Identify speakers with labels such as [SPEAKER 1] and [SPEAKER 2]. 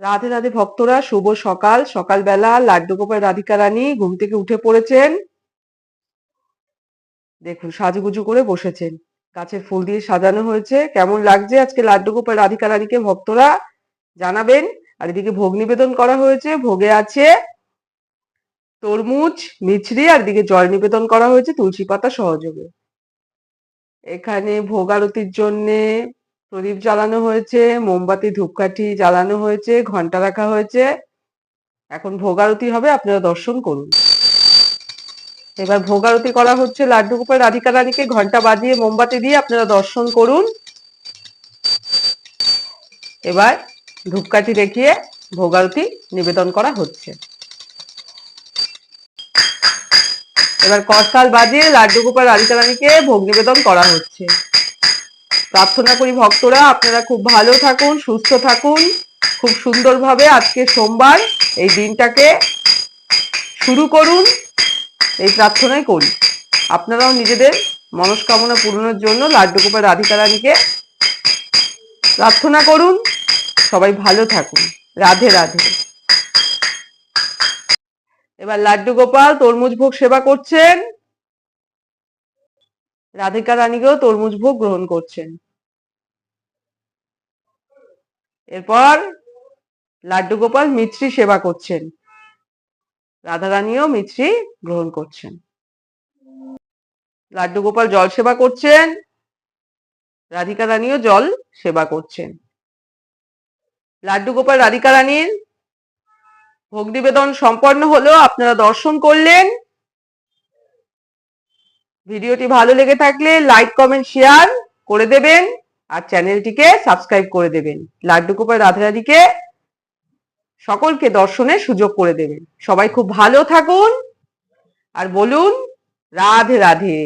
[SPEAKER 1] রাধে রাধে ভক্তরা, শুভ সকাল। সকালবেলা লাড্ডু গোপাল রাধিকা রানী ঘুম থেকে উঠে পড়েছেন। দেখুন, সাজুগুজু করে বসেছেন। গাছের ফুল দিয়ে সাজানো হয়েছে। কেমন লাগছে আজকে লাড্ডু গোপাল রাধিকা রানীকে ভক্তরা জানাবেন? আর এদিকে ভোগ নিবেদন করা হয়েছে। ভোগে আছে তরমুজ, মিছরি, আর এদিকে জল নিবেদন করা হয়েছে তুলসী পাতা সহযোগে। এখানে ভোগ আরতির জন্যে প্রদীপ জ্বালানো হয়েছে, মোমবাতি, ধূপকাঠি জ্বালানো হয়েছে, ঘণ্টা রাখা হয়েছে। এখন ভোগ আরতি হবে, আপনারা দর্শন করুন। এবার ভোগ আরতি করা হচ্ছে লাড্ডু গোপাল, রাধিকা রানীকে ঘণ্টা বাজিয়ে মোমবাতি দিয়ে আপনারা দর্শন করুন। এবার ধূপকাঠি দেখিয়ে ভোগ আরতি নিবেদন করা হচ্ছে। এবার করতাল বাজিয়ে লাড্ডু গোপাল, রাধিকা রানীকে ভোগ নিবেদন করা হচ্ছে। প্রার্থনা করি ভক্তরা, আপনারা খুব ভালো থাকুন, সুস্থ থাকুন। খুব সুন্দরভাবে আজকে সোমবার এই দিনটাকে শুরু করুন, এই প্রার্থনাই করি। আপনারাও নিজেদের মনস্কামনা পূরণের জন্য লাড্ডু গোপাল রাধিকা রানীকে প্রার্থনা করুন। সবাই ভালো থাকুন। রাধে রাধে। এবার লাড্ডু গোপাল তরমুজ ভোগ সেবা করছেন। রাধিকা রানীকেও তরমুজ ভোগ গ্রহণ করছেন। এরপর লাড্ডু গোপাল মিছরি সেবা করছেন। রাধা রানীও মিছরি গ্রহণ করছেন। লাড্ডু গোপাল জল সেবা করছেন, রাধিকা রানীও জল সেবা করছেন। লাড্ডু গোপাল, রাধিকা রানীর ভোগ নিবেদন সম্পন্ন হলো আপনারা দর্শন করলেন। ভিডিওটি ভালো লেগে থাকলে লাইক কমেন্ট শেয়ার করে দেবেন আর চ্যানেলটিকে সাবস্ক্রাইব করে দেবেন। লাড্ডু গোপাল রাধারানীকে সকলকে দর্শনের সুযোগ করে দেবেন। সবাই খুব ভালো থাকুন আর বলুন, রাধে রাধে।